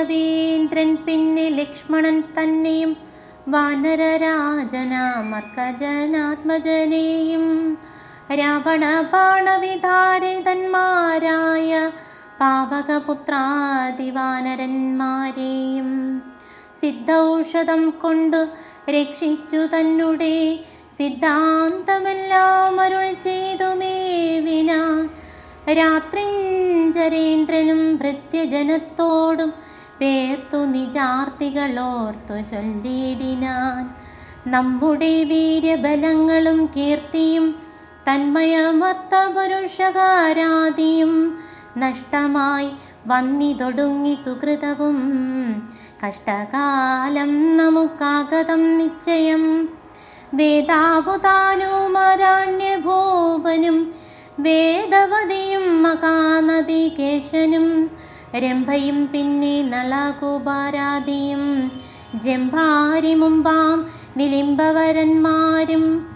രവേന്ദ്രൻ പിന്നെ ലക്ഷ്മണൻ തന്നെയും. വാനരരാജനാമർക്കജനാത്മജനെയും. രാവണ ബാണവിധാരിതന്മാരായ പാവകപുത്രാദിവാനരന്മാരെയും. സിദ്ധൌഷധം കൊണ്ട് രക്ഷിച്ചു തന്നെ സിദ്ധാന്തമെല്ലാം അരുൾ ചെയ്തു മേവിനാൻ രാത്രിഞ്ചരേന്ദ്രനും ഭൃത്യജനത്തോടും പേർത്തു നിജാർത്തികളോർത്തു ചൊല്ലിയിടിനാൻ. നമ്മുടെ വീര്യബലങ്ങളും കീർത്തിയും തന്മയമർത്തപുരുഷകാരാദിയും നഷ്ടമായി വന്നിതൊടുങ്ങി സുഹൃതവും. കഷ്ടകാലം നമുക്കാഗതം നിശ്ചയം. വേദാപുതാനുമാരാണ്യഭൂപനും വേദവതിയും മകാനദി കേശനും രംഭയും പിന്നെ നളകുപാരാതിയും ജംഭാരി മുമ്പാം നിലിംബവരന്മാരും.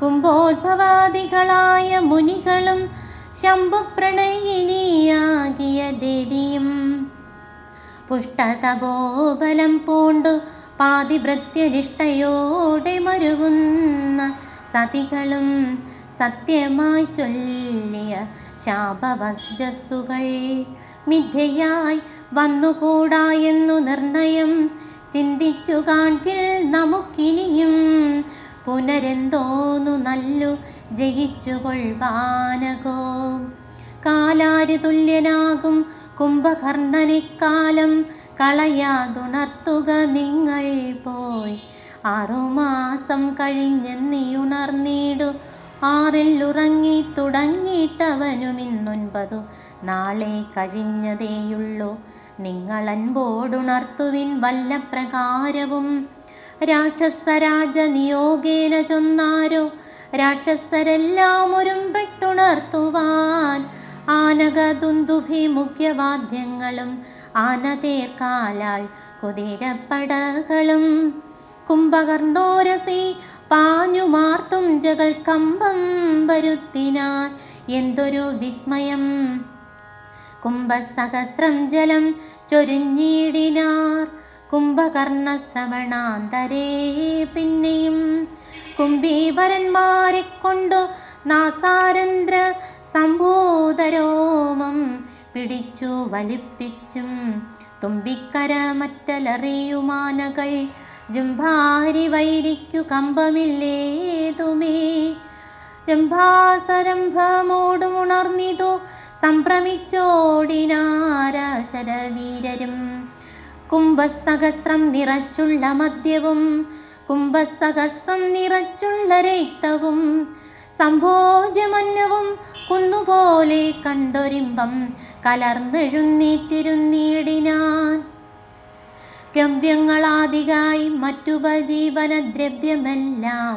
കുംഭോദ്ഭവാദികളായ മുനികളും ശംഭുപ്രണയിനിയാകിയ ദേവിയും. പുഷ്ടതപോബലം പൂണ്ടു പാതിഭൃത്യനിഷ്ഠയോടെ മരുവുന്ന സതികളും സത്യമായി ചൊല്ലിയ ശാപവജസ്സുകൾ മിഥ്യയായി വന്നുകൂടാ എന്നു നിർണയം ചിന്തിച്ചു കാണിൽ നമുക്കിനിയും പുനരെന്തോന്നു നല്ലു ജയിച്ചുകൊള്ളുവാനകോ കാലാരി തുല്യനാകും കുംഭകർണനിക്കാലം കളയാതുണർത്തുക നിങ്ങൾ പോയി. ആറുമാസം കഴിഞ്ഞെന്നിയുണർന്നീടു ആറിൽ ഉറങ്ങി തുടങ്ങിയിട്ടവനും ഇന്നൊൻപതു നാളെ കഴിഞ്ഞതേയുള്ളൂ. നിങ്ങൾ അൻപോടുണർത്തുവിൻ വല്ല പ്രകാരവും രാക്ഷസരാജ നിയോഗേന ചൊന്നാരോ? രാക്ഷസരെല്ലാം ഒരുമ്പെട്ടുണർത്തുവാൻ. ആനകദുന്ദുഭി മുഖ്യവാദ്യങ്ങളും ആനതേർക്കാലാൾ കുതിരപ്പടകളും. കുംഭകർണോരസി പാഞ്ഞുമാർത്തും ജകൽ കമ്പം വരുത്തിനാൻ. എന്തൊരു വിസ്മയം. കുംഭസഹസ്രം ജലം ചൊരിഞ്ഞിടിനാർ. കുംഭകർണ ശ്രവണാന്തരേ പിന്നെയും കുംഭീവരന്മാരെ കൊണ്ടു നാസാരന്ദ്ര സംഭൂതരോമം പിടിച്ചു വലിപ്പിച്ചും തുമ്പിക്കര മറ്റലറിയുമാനകൾ ജംഭാരി വൈരിക്കു കമ്പമില്ലേതുമേ. ജംഭാസരംഭമോടുമുണർന്നിതു സംഭ്രമിച്ചോടിനാരാശരവീരരും. കുംഭസഹസ്രം നിറച്ചുള്ള മദ്യവും കുംഭസഹസ്രം നിറച്ചുള്ള രക്തവും സംഭോജമന്നവും കുന്നുപോലെ കണ്ടൊരിമ്പം കലർന്നെഴുന്നേറ്റിരുന്നീടിനാൻ. ഗമ്യങ്ങളാദികായി മറ്റുപജീവനദ്രവ്യമെല്ലാം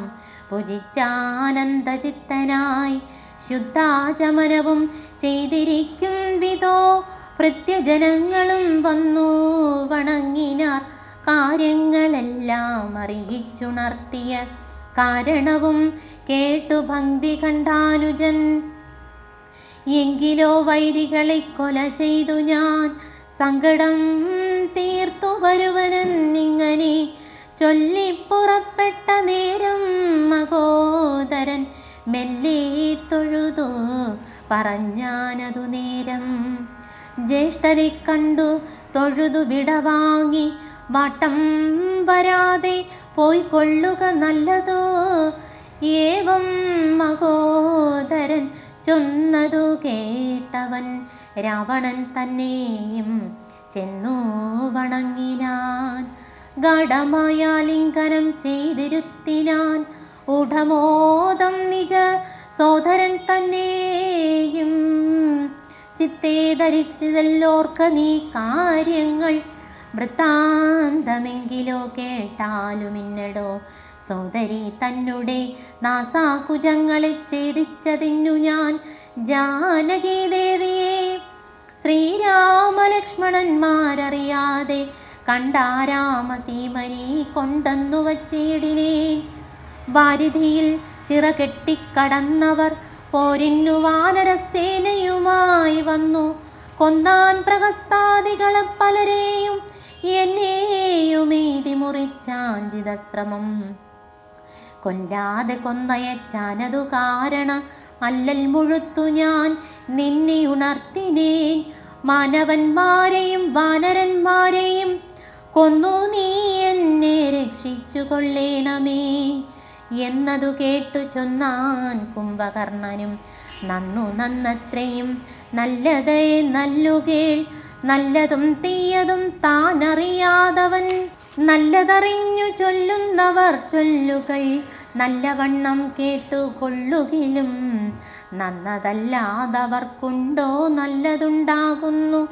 ഭുജിച്ചാനന്ദചിത്തനായി ശുദ്ധാചമനവും ചെയ്തിരിക്കും വിധോ. ഭൃത്യജനങ്ങളും വന്നു വണങ്ങിനാർ. കാര്യങ്ങളെല്ലാം അറിയിച്ചുണർത്തിയ കാരണവും കേട്ടു ഭക്തി കണ്ടാനുജൻ. എങ്കിലോ വൈരികളെ കൊല ചെയ്തു ഞാൻ. സങ്കടം തീർത്തു വരുവനെന്നിങ്ങനെ ചൊല്ലിപ്പുറപ്പെട്ട നേരം മകോദരൻ മെല്ലെ തൊഴുതു പറഞ്ഞാനതു നേരം. ജ്യേഷ്ഠരെ കണ്ടു തൊഴുതു വിടവാങ്ങി വട്ടം വരാതെ പോയിക്കൊള്ളുക നല്ലതോ. ഏവം മകോദരൻ ചൊന്നതു കേട്ടവൻ രാവണൻ തന്നെയും ചെന്നു വണങ്ങിനാൻ. ഗാഠമായ ലിംഗനം ചെയ്തിരുത്തിനാൻ ഉടമോദം നിജ സോദരൻ തന്നെയും. ചിത്തേ ധരിച്ചതല്ലോർക്ക നീ കാര്യങ്ങൾ. വൃത്താന്തമെങ്കിലോ കേട്ടാലുമിന്നടോ സോദരി തന്നെ നാസാകുജങ്ങളെ ഛേദിച്ചതിന്നു ഞാൻ ജാനകി ദേവിയെ. ശ്രീരാമലക്ഷ്മണന്മാരറിയാതെ കണ്ടാരാമസീമരി കൊണ്ടെന്നു വച്ചിടിനേൻ. വാരിധിയിൽ ചിറകെട്ടിക്കടന്നവർ പോരിന്നു വാനരസേനയുമായി വന്നു. കൊന്നാൻ പ്രകസ്താദികളെ പലരെയും എന്നെയുമീതി മുറിച്ചാഞ്ചിതശ്രമം കൊല്ലാതെ കൊന്നയച്ചാനതു കാരണം അല്ലൽ മുഴുത്തു ഞാൻ നിന്നെ ഉണർത്തിനേൻ മാനവന്മാരെയും വാനരന്മാരെയും കൊന്നു നീ എന്നെ രക്ഷിച്ചു കൊള്ളേണമേ എന്നതു കേട്ടു ചൊന്നാൻ കുംഭകർണനും. നന്നു നന്നത്രയും നല്ലതേ നല്ലുകേൾ നല്ലതും തീയതും താനറിയാതവൻ. നല്ലതറിഞ്ഞു ചൊല്ലുന്നവർ ചൊല്ലുകൾ നല്ലവണ്ണം കേട്ടു കൊള്ളുകിലും നന്നതല്ലാതവർക്കുണ്ടോ നല്ലതുണ്ടാകുന്നു.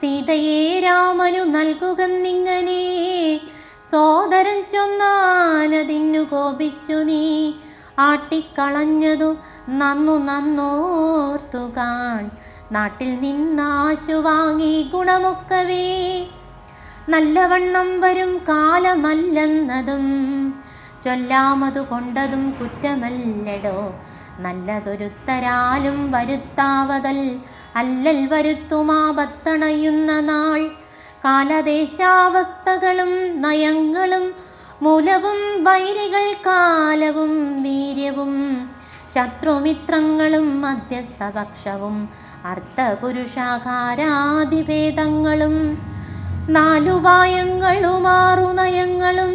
സീതയെ രാമനു നൽകുക സോദരൻ കോപിച്ചു നീ. ആട്ടിക്കളഞ്ഞതു നന്നു നന്നോർത്തുകാൺ. നാട്ടിൽ നിന്നാശു വാങ്ങി ഗുണമൊക്കവേ. നല്ലവണ്ണം വരും കാലമല്ലെന്നതും ചൊല്ലാമതു കൊണ്ടതും കുറ്റമല്ലടോ. നല്ലതൊരുത്തരാലും വരുത്താവതൽ അല്ലൽ വരുത്തുമാപത്തണയുന്ന നാൾ. കാലദേശാവസ്ഥകളും നയങ്ങളും മൂലവും വൈരികൾ കാലവും വീര്യവും ശത്രുമിത്രങ്ങളും മധ്യസ്ഥപക്ഷവും അർത്ഥപുരുഷാകാരാധിഭേദങ്ങളും നാലുപായങ്ങളും ആറു നയങ്ങളും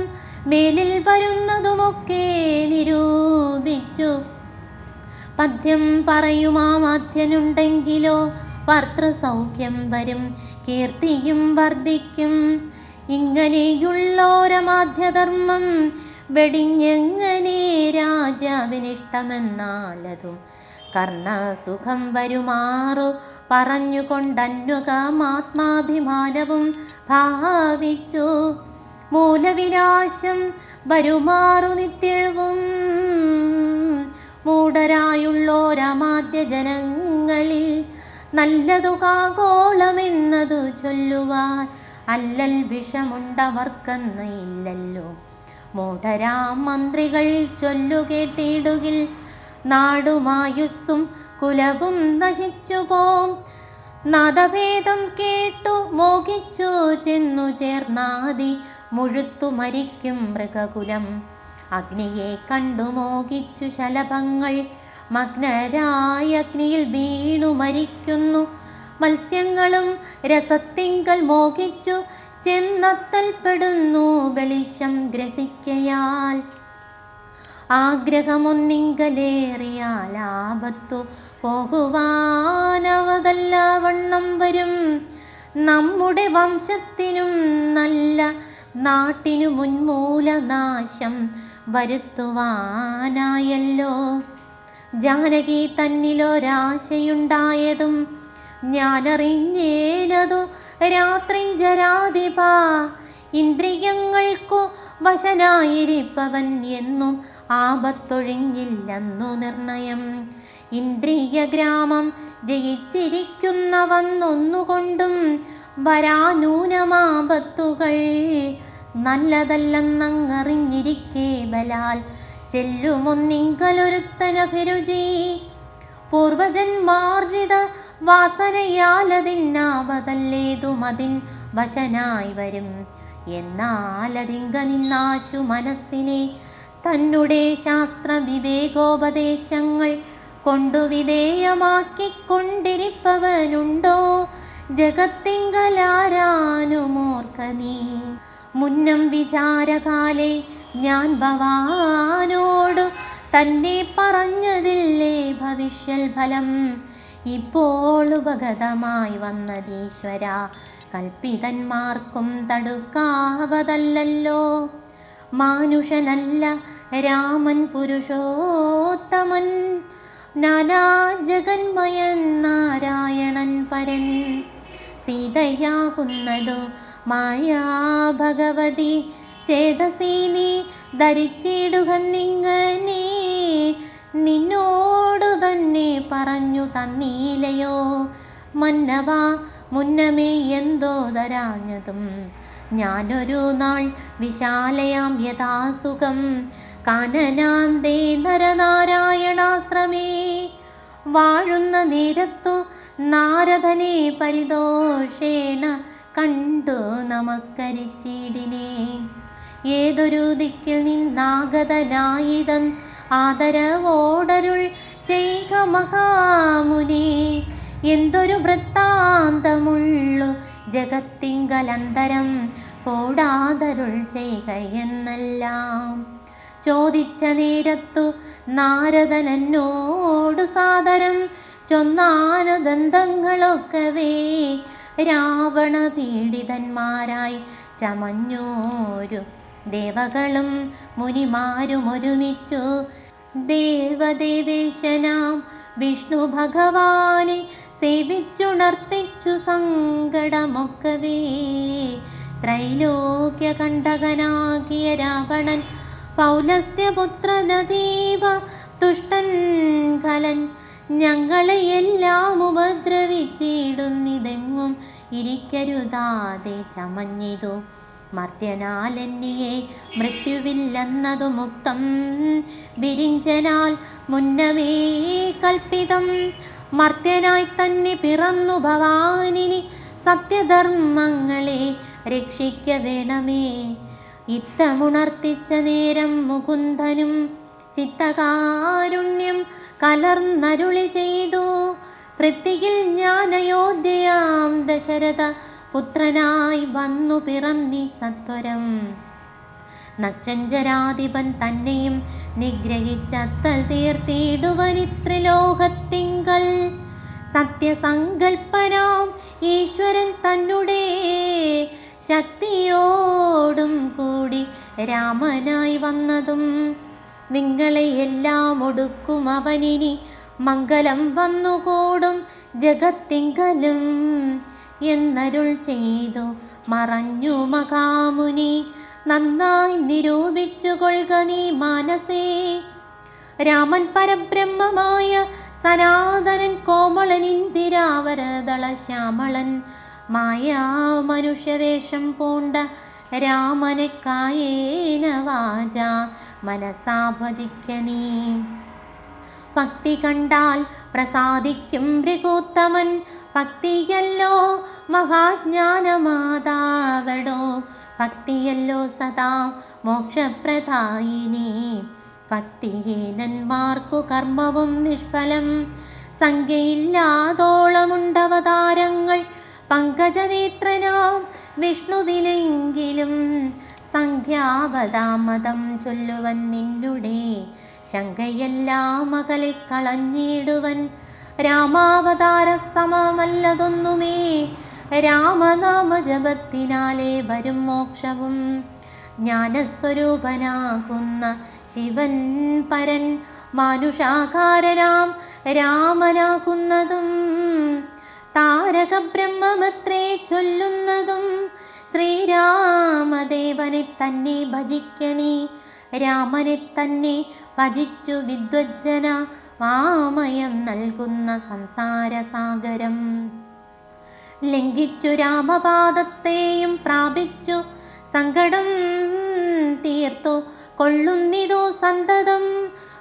മേലിൽ വരുന്നതുമൊക്കെ നിരൂപിച്ചു. പദ്യം പറയുമാ മധ്യനുണ്ടെങ്കിലോ ഭർത്തൃസൗഖ്യം വരും കീർത്തിയും വർദ്ധിക്കും. ഇങ്ങനെയുള്ളോരമാധ്യധർമ്മം വെടിഞ്ഞെങ്ങനെ രാജാവിനിഷ്ടമെന്നാലതും കർണസുഖം വരുമാറു പറഞ്ഞുകൊണ്ടന്വകമാത്മാഭിമാനവും ഭാവിച്ചു. മൂലവിനാശം വരുമാറു നിത്യവും മൂഢരായുള്ളോരമാദ്യ ജനങ്ങളിൽ നല്ലതു കാകോളമെന്നതു ചൊല്ലുവാൻ അല്ലൽ വിഷമുണ്ടവർക്കെന്ന് ഇല്ലല്ലോ. മൂഢരാം മന്ത്രികൾ ചൊല്ലുകേട്ടിടുകിൽ നാടുമായുസ്സും കുലവും നശിച്ചു പോം നാദഭേദം കേട്ടു മോഹിച്ചു ചെന്നു ചേർന്നാതി മുഴുത്തു മരിക്കും മൃഗകുലം. അഗ്നിയെ കണ്ടു മോഹിച്ചു ശലഭങ്ങൾ. മഗ്നരായ അഗ്നിയിൽ വീണു മരിക്കുന്നു മത്സ്യങ്ങളും രസത്തിങ്കൽ മോഹിച്ചു ചെന്നത്തൽപ്പെടുന്നു വെളിച്ചം ഗ്രസിക്കയാൽ. ആഗ്രഹമൊന്നിങ്കലേറിയാൽ ആപത്തു പോകുവാനവതല്ല വണ്ണം വരും. നമ്മുടെ വംശത്തിനും നല്ല നാട്ടിനു മുൻമൂലനാശം വരുത്തുവാനായല്ലോ. ജാനകി തന്നിലൊരാശയുണ്ടായതും ഞാനറിഞ്ഞേനതു രാത്രിഞ്ചരാധിപ. ഇന്ദ്രിയങ്ങൾക്കു വശനായിരിപ്പവൻ എന്നും ആപത്തൊഴിഞ്ഞില്ലെന്നു നിർണയം. ഇന്ദ്രിയ ഗ്രാമം ജയിച്ചിരിക്കുന്നവന്നൊന്നുകൊണ്ടും വരാനൂനമാപത്തുകൾ നല്ലതല്ലെന്നങ്ങറിഞ്ഞിരിക്കേ ബലാൽ. ചെല്ലുമൊന്നിങ്കലൊരുത്തനഭിരുചി. പൂർവജന്മാർജിത വാസനയാലതിന്നാവതല്ലേതുമതിൻ വശനായി വരും. എന്നാലതിങ്ക നിന്നാശു മനസ്സിനെ തന്നുടെ ശാസ്ത്ര വിവേകോപദേശങ്ങൾ കൊണ്ടു വിധേയമാക്കിക്കൊണ്ടിരിപ്പവനുണ്ടോ? ജഗത്തിങ്കലാരാനുമോർക്ക നീ മുന്നം വിചാരകാലെ ഞാൻ ഭവാനോടു തന്നെ പറഞ്ഞതില്ലേ ഭവിഷ്യൽ ഫലം ഇപ്പോൾ ഉപഗതമായി വന്നതീശ്വര. കൽപ്പിതന്മാർക്കും തടുക്കാവതല്ലല്ലോ. മാനുഷനല്ല രാമൻ പുരുഷോത്തമൻ. നാനാ ജഗന്മയൻ നാരായണൻ പരൻ. സീതയാകുന്നതു മായാ ഭഗവതി ചേതസീനി ധരിച്ചിടുക നിങ്ങനെ. നിന്നോടു തന്നെ പറഞ്ഞു തന്നീലയോ? മന്നവ മുന്നമേ എന്തോ തരാഞ്ഞതും. ഞാനൊരു നാൾ വിശാലയാം യഥാസുഖം. കാനനാന്തേ നരനാരായണാശ്രമേ. വാഴുന്ന നേരത്തു നാരദനെ പരിദോഷേണ കണ്ടു നമസ്കരിച്ചിടിനെ. ഏതൊരു ദിക്കിൽ നിന്നാഗതനായിതൻ ആദരവോടരുൾ ചെയ്ക മഹാമുനി. എന്തൊരു വൃത്താന്തമുള്ളു ജഗത്തിങ്കലന്തരം. പോടാതരുൾ ചെയ്ക എന്നെല്ലാം. ചോദിച്ച നേരത്തു നാരദനോട് സാദരം. ചൊന്നാനദന്തങ്ങളൊക്കവേ. രാവണ പീഡിതന്മാരായി ചമഞ്ഞോരു ദേവകളും മുനിമാരും ഒരുമിച്ചു. ദേവദേവേശനാം വിഷ്ണു ഭഗവാനെ സേവിച്ചുണർത്തിച്ചു സങ്കടമൊക്കവേ. ത്രൈലോക്യ കണ്ടകനാകിയ രാവണൻ പൗലസ്ത്യപുത്രനദീവ തുഷ്ടൻ കലൻ ഞങ്ങളെ എല്ലാം ഉപദ്രവിച്ചിടുന്നിതെങ്ങും ഇരിക്കരുതാതെ ചമഞ്ഞിതു. മർത്യനാലെന്നിയെ മൃത്യുവില്ലെന്നതു മുക്തം. വിരിഞ്ചനാൽ മുന്നമേ കൽപ്പിതം. മർത്യനായി തന്നെ പിറന്നു ഭവാനിനി സത്യധർമ്മങ്ങളെ രക്ഷിക്ക വേണമേ. ഇത്തമുണർത്തിച്ച നേരം മുകുന്ദനും ചിത്തകാരുണ്യം കലർന്നരുളി ചെയ്തു. പൃഥ്വിയിൽ ഞാൻ അയോധ്യയാം ദശരഥ പുത്രനായി വന്നു പിറന്നി സത്വരം. നച്ചഞ്ചരാധിപൻ തന്നെയും നിഗ്രഹിച്ചത്തൽ തീർത്തിടുവനിത്രിലോകത്തിങ്കൽ സത്യസങ്കൽപ്പനാം ഈശ്വരൻ തന്നെ ശക്തിയോടും കൂടി രാമനായി വന്നതും നിങ്ങളെ എല്ലാം ഒടുക്കും അവനിനി. മംഗലം വന്നുകൂടും ജഗത്തിങ്കലും. എന്നരുൾ ചെയ്തു. മറഞ്ഞു മകാമുനി നന്നായി നിരൂപിച്ചു കൊള്ളുക നീ മാനസേ. രാമൻ പരബ്രഹ്മമായ സനാതനൻ കോമളൻ ഇന്ദിരാവരതള ശ്യാമളൻ മായാ മനുഷ്യവേഷം പൂണ്ട രാമനെ കായേന വാച മനസാ ഭജിക്ക നീ. ഭക്തി കണ്ടാൽ പ്രസാദിക്കും ഭൃഗോത്തമൻ ഭക്തിയല്ലോ മഹാജ്ഞാനമാതാവടോ. ഭക്തിയല്ലോ സദാ മോക്ഷപ്രദായിനി. ഭക്തിഹീനന്മാർക്കു കർമ്മവും നിഷ്ഫലം. സംഖ്യയില്ലാതോളമുണ്ടവതാരങ്ങൾ. പങ്കജനേത്രനാം വിഷ്ണുവിനെങ്കിലും സംഖ്യാവതാമതം ചൊല്ലുവൻ നിന്നുടെ. ശങ്കയെല്ലാം അകലെ കളഞ്ഞിടുവൻ രാമാവതാര സമമല്ലതൊന്നുമേ രാമനാമ ജപത്തിനാലേ വരും മോക്ഷവും. ജ്ഞാനസ്വരൂപനാകുന്ന ശിവൻ പരൻ മാനുഷാകാരനാം രാമനാകുന്നതും. താരക ബ്രഹ്മമത്രേ ചൊല്ലുന്നതും. ശ്രീരാമദേവനെ തന്നെ ഭജിക്കനീ രാമനെ തന്നെ ഭജിച്ചു വിദ്വജ്ജന വാമയം നൽകുന്ന സംസാരസാഗരം. ലംഘിച്ചു രാമപാദത്തെയും പ്രാപിച്ചു സങ്കടം തീർത്തു കൊള്ളുന്നിതു സന്തതം.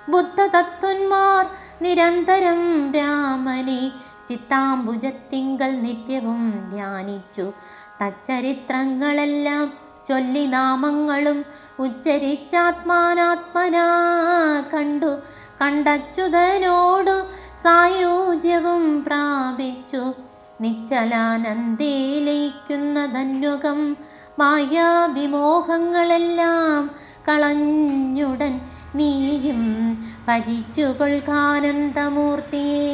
ബുദ്ധതത്വന്മാർ നിരന്തരം രാമനെ ചിത്താംബുജത്തിങ്കൽ നിത്യവും ധ്യാനിച്ചു. തച്ചരിത്രങ്ങളെല്ലാം ചൊല്ലി നാമങ്ങളും ഉച്ചരിച്ചാത്മാനാത്മനാ കണ്ടു കണ്ടച്യുതനോടു സായുജ്യവും പ്രാപിച്ചു. നിശ്ചലാനന്ദേ ലയിക്കുന്ന ധന്വകം മായാവിമോഹങ്ങളെല്ലാം കളഞ്ഞുടൻ നീയും ഭജിച്ചു കൊൾക്കാനന്ദമൂർത്തിയേ